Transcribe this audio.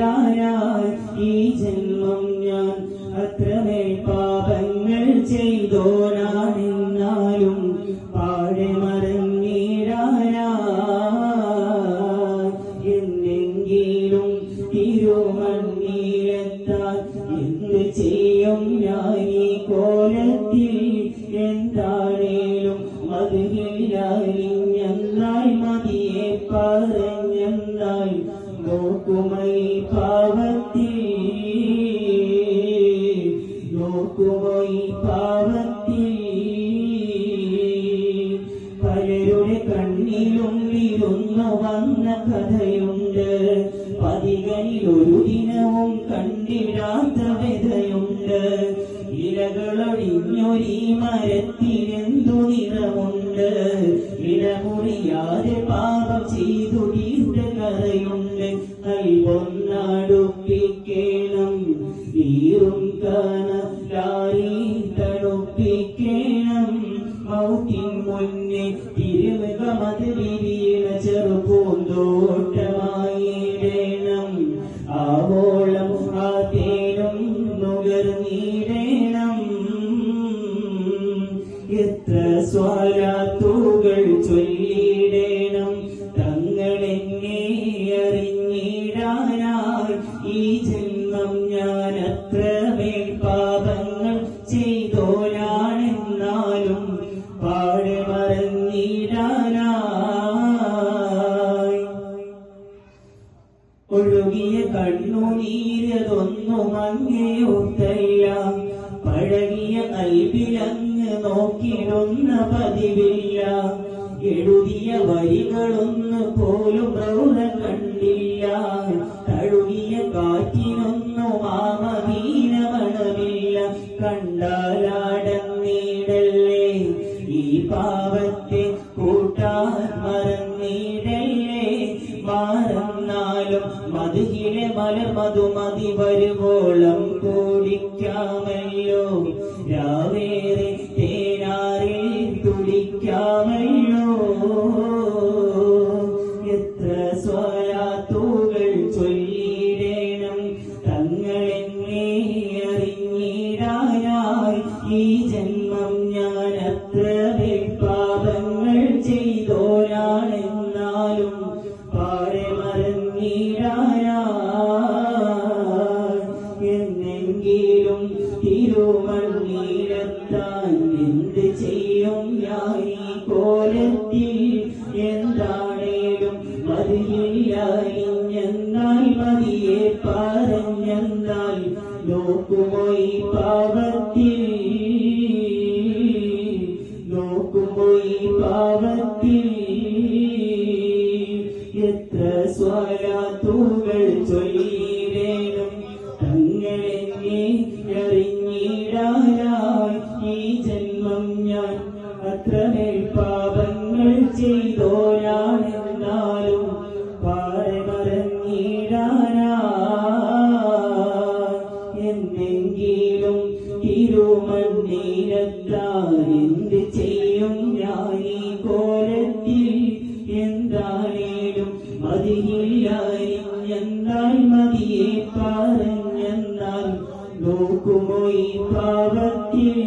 മറന്നീടാനായി ഈ ജന്മം ഞാൻ? അത്രമേ പാപങ്ങൾ ചെയ്തോനാണെന്നാലും പാഴെ മറന്നീടാനായി എന്നെങ്കിലും തിരുമണ്ണീരെത്താൻ എന്ത് ചെയ്യും ഞാൻ ഈ കോലത്തിൽ? എന്താണേലും മതിയില്ലായി മതിയെ പറഞ്ഞെന്നായി നോക്കുമൈ പാവത്തി നോക്കുമൈ പാവത്തി. പലരുടെ കണ്ണിലും വിരുന്നു വന്ന കഥയുണ്ട്. പതികളിൽ ഒരു ദിനവും കണ്ടിടാത്ത വ്യതയുണ്ട്. ഇലകളൊടിഞ്ഞൊരി മരത്തിനെന്തു നിറമുണ്ട്? ഇടമുറിയാതെ പാപം ചെയ്തു കൈവൊന്നടുപ്പിക്കണം ഈറും കനലാരി തണുപ്പിക്കണം മൗത്തിൻ മുന്നേ തിരുമുഖമത് വിരിയണ ചെറുപൂന്തോട്ടമായിടണം. ആവോളം ആ തേനും നുകർന്നിടണം. എത്ര സ്വാരാത്തുകൾ ചൊല്ലിടണം അറിഞ്ഞിടാനായി ഈ ജന്മം ഞാൻ അത്രമേൽ പാപങ്ങൾ ചെയ്തോരാണെന്നാലും പാടെ മറന്നിടാനായി. ഒഴുകിയ കണ്ണുനീരതൊന്നും അങ്ങയോർത്തല്ല പഴകിയ കൽവിലങ്ങ് നോക്കിടുന്ന പതിവില്ല. എഴുതിയ വരികളൊന്നു പോലും പ്രൗഢ കണ്ടില്ല ഈ പാവത്തെ കൂട്ടാൻ മറന്നിടല്ലേ? മാറന്നാലും മതിയിലെ മലർ മധുമതി വരുവോളം കൂടിക്കാമല്ലോ. രാവേറെ തേനാറിൽ തുടിക്കാമല്ലോ. എത്ര സ്വലാത്തുകൾ ചൊല്ലിടണം എന്ത് ചെയ്യും ഞാൻ ഈ കോലത്തിൽ എന്താണേലും മതിയില്ലായി എന്നാൽ മതിയെ പറഞ്ഞെന്നാൽ നോക്കുമോയി ഈ പാവത്തിൽ നോക്കുമോ ഈ പാവത്തിൽ എത്ര സ്വരാത്തുകൾ ചൊല്ലിടേണം ഞാൻ അത്രമേൽ പാപങ്ങൾ ചെയ്തോരാണെന്നാലും പാടെ എന്നെങ്കിലും തിരുമണ്ണീരത്താൻ എന്ത് ചെയ്യും ഞാൻ ഈ കോലത്തിൽ എന്താണേലും മതിയില്ലായി എന്നാൽ മതിയെ പറഞ്ഞെന്നാൽ നോക്കുമോ ഈ പാവത്തിൽ